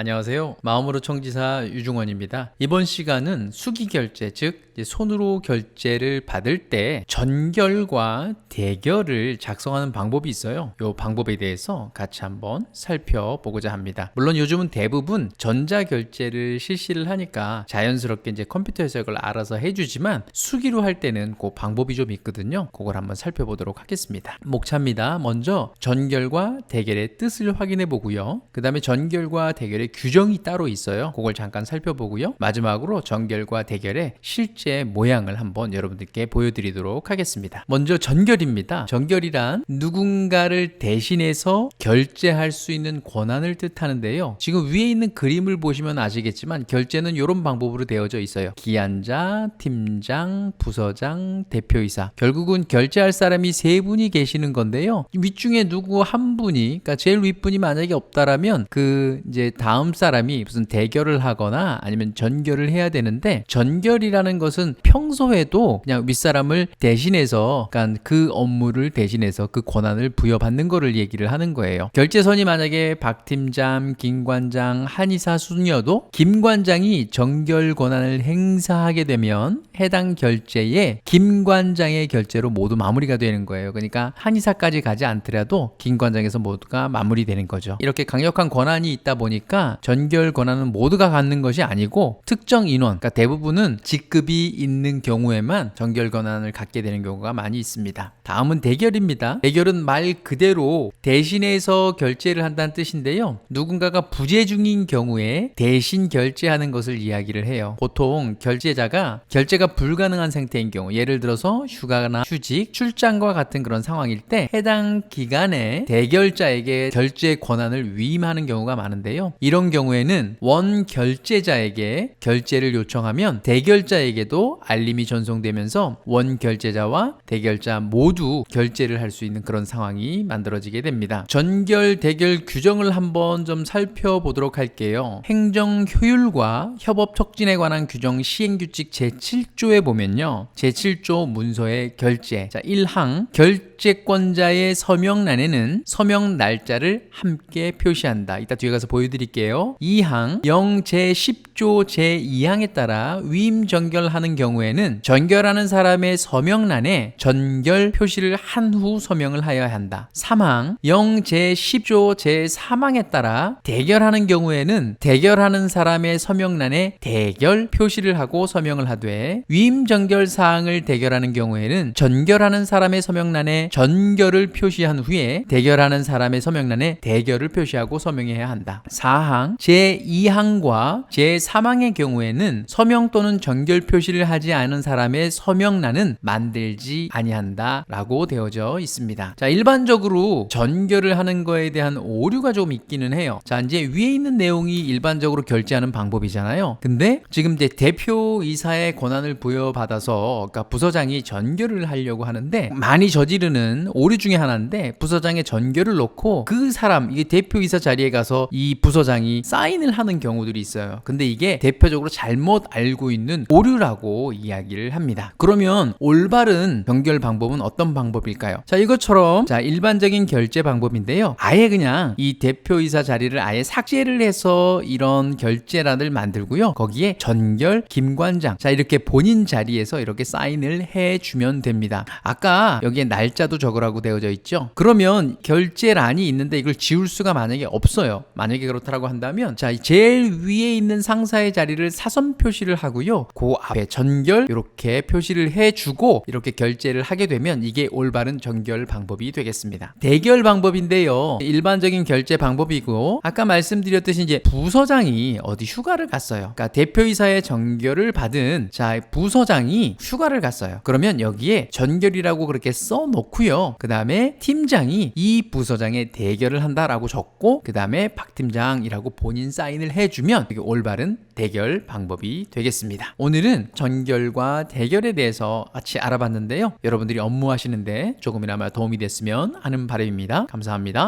안녕하세요. 마음으로 청지사 유중원입니다. 이번 시간은 수기 결제, 즉 손으로 결제를 받을 때 전결과 대결을 작성하는 방법이 있어요. 이 방법에 대해서 같이 한번 살펴보고자 합니다. 물론 요즘은 대부분 전자 결제를 실시를 하니까 자연스럽게 이제 컴퓨터에서 이걸 알아서 해주지만 수기로 할 때는 그 방법이 좀 있거든요. 그걸 한번 살펴보도록 하겠습니다. 목차입니다. 먼저 전결과 대결의 뜻을 확인해 보고요. 그 다음에 전결과 대결의 규정이 따로 있어요. 그걸 잠깐 살펴보고요. 마지막으로 전결과 대결의 실제 모양을 한번 여러분들께 보여드리도록 하겠습니다. 먼저 전결입니다. 전결이란 누군가를 대신해서 결제할 수 있는 권한을 뜻하는데요. 지금 위에 있는 그림을 보시면 아시겠지만 결제는 이런 방법으로 되어져 있어요. 기한자, 팀장, 부서장, 대표이사. 결국은 결제할 사람이 세 분이 계시는 건데요. 윗중에 누구 한 분이, 그러니까 제일 윗분이 만약에 없다라면 그 이제 다음 사람이 무슨 대결을 하거나 아니면 전결을 해야 되는데 전결이라는 것은 평소에도 그냥 윗사람을 대신해서 그러니까 그 업무를 대신해서 그 권한을 부여받는 거를 얘기를 하는 거예요. 결제선이 만약에 박 팀장, 김 관장, 한의사 순이어도 김 관장이 전결 권한을 행사하게 되면 해당 결제에 김 관장의 결제로 모두 마무리가 되는 거예요. 그러니까 한의사까지 가지 않더라도 김 관장에서 모두가 마무리되는 거죠. 이렇게 강력한 권한이 있다 보니까 전결 권한은 모두가 갖는 것이 아니고 특정 인원, 그러니까 대부분은 직급이 있는 경우에만 전결 권한을 갖게 되는 경우가 많이 있습니다. 다음은 대결입니다. 대결은 말 그대로 대신해서 결제를 한다는 뜻인데요. 누군가가 부재 중인 경우에 대신 결제하는 것을 이야기를 해요. 보통 결제자가 결제가 불가능한 상태인 경우, 예를 들어서 휴가나 휴직, 출장과 같은 그런 상황일 때 해당 기간에 대결자에게 결제 권한을 위임하는 경우가 많은데요. 이런 경우에는 원 결제자에게 결제를 요청하면 대결자에게도 알림이 전송되면서 원 결제자와 대결자 모두 결제를 할 수 있는 그런 상황이 만들어지게 됩니다. 전결 대결 규정을 한번 좀 살펴보도록 할게요. 행정 효율과 협업 촉진에 관한 규정 시행 규칙 제7조에 보면요. 제7조 문서의 결제. 자, 1항 결제권자의 서명란에는 서명 날짜를 함께 표시한다. 이따 뒤에 가서 보여드릴게요. 2항 0 제10조 제2항에 따라 위임 전결하는 경우에는 전결하는 사람의 서명란에 전결 표시를 한 후 서명을 하여야 한다. 3항 0 제10조 제3항에 따라 대결하는 경우에는 대결하는 사람의 서명란에 대결 표시를 하고 서명을 하되 위임 전결 사항을 대결하는 경우에는 전결하는 사람의 서명란에 전결을 표시한 후에 대결하는 사람의 서명란에 대결을 표시하고 서명해야 한다. 4항 제2항과 제3항의 경우에는 서명 또는 전결 표시를 하지 않은 사람의 서명란은 만들지 아니한다 라고 되어져 있습니다. 자, 일반적으로 전결을 하는 거에 대한 오류가 좀 있기는 해요. 자, 이제 위에 있는 내용이 일반적으로 결제하는 방법이잖아요. 근데 지금 이제 대표 이사의 권한을 부여받아서 그러니까 부서장이 전결을 하려고 하는데 많이 저지르는 오류 중에 하나인데 부서장의 전결을 놓고 그 사람 이게 대표 이사 자리에 가서 이 부서장 이 사인을 하는 경우들이 있어요. 근데 이게 대표적으로 잘못 알고 있는 오류라고 이야기를 합니다. 그러면 올바른 전결 방법은 어떤 방법일까요? 자, 이것처럼 자, 일반적인 결제 방법인데요. 아예 그냥 이 대표이사 자리를 아예 삭제를 해서 이런 결제란을 만들고요. 거기에 전결 김관장. 자, 이렇게 본인 자리에서 이렇게 사인을 해 주면 됩니다. 아까 여기에 날짜도 적으라고 되어져 있죠. 그러면 결제란이 있는데 이걸 지울 수가 만약에 없어요. 만약에 그렇다라고 한다면 자, 제일 위에 있는 상사의 자리를 사선 표시를 하고요. 그 앞에 전결 이렇게 표시를 해 주고 이렇게 결제를 하게 되면 이게 올바른 전결 방법이 되겠습니다. 대결 방법인데요. 일반적인 결제 방법이고 아까 말씀드렸듯이 이제 부서장이 어디 휴가를 갔어요. 그러니까 대표이사의 전결을 받은 자 부서장이 휴가를 갔어요. 그러면 여기에 전결이라고 그렇게 써 놓고요. 그 다음에 팀장이 이 부서장의 대결을 한다라고 적고 그 다음에 박 팀장이라고 본인 사인을 해주면 이게 올바른 대결 방법이 되겠습니다. 오늘은 전결과 대결에 대해서 같이 알아봤는데요. 여러분들이 업무하시는데 조금이나마 도움이 됐으면 하는 바람입니다. 감사합니다.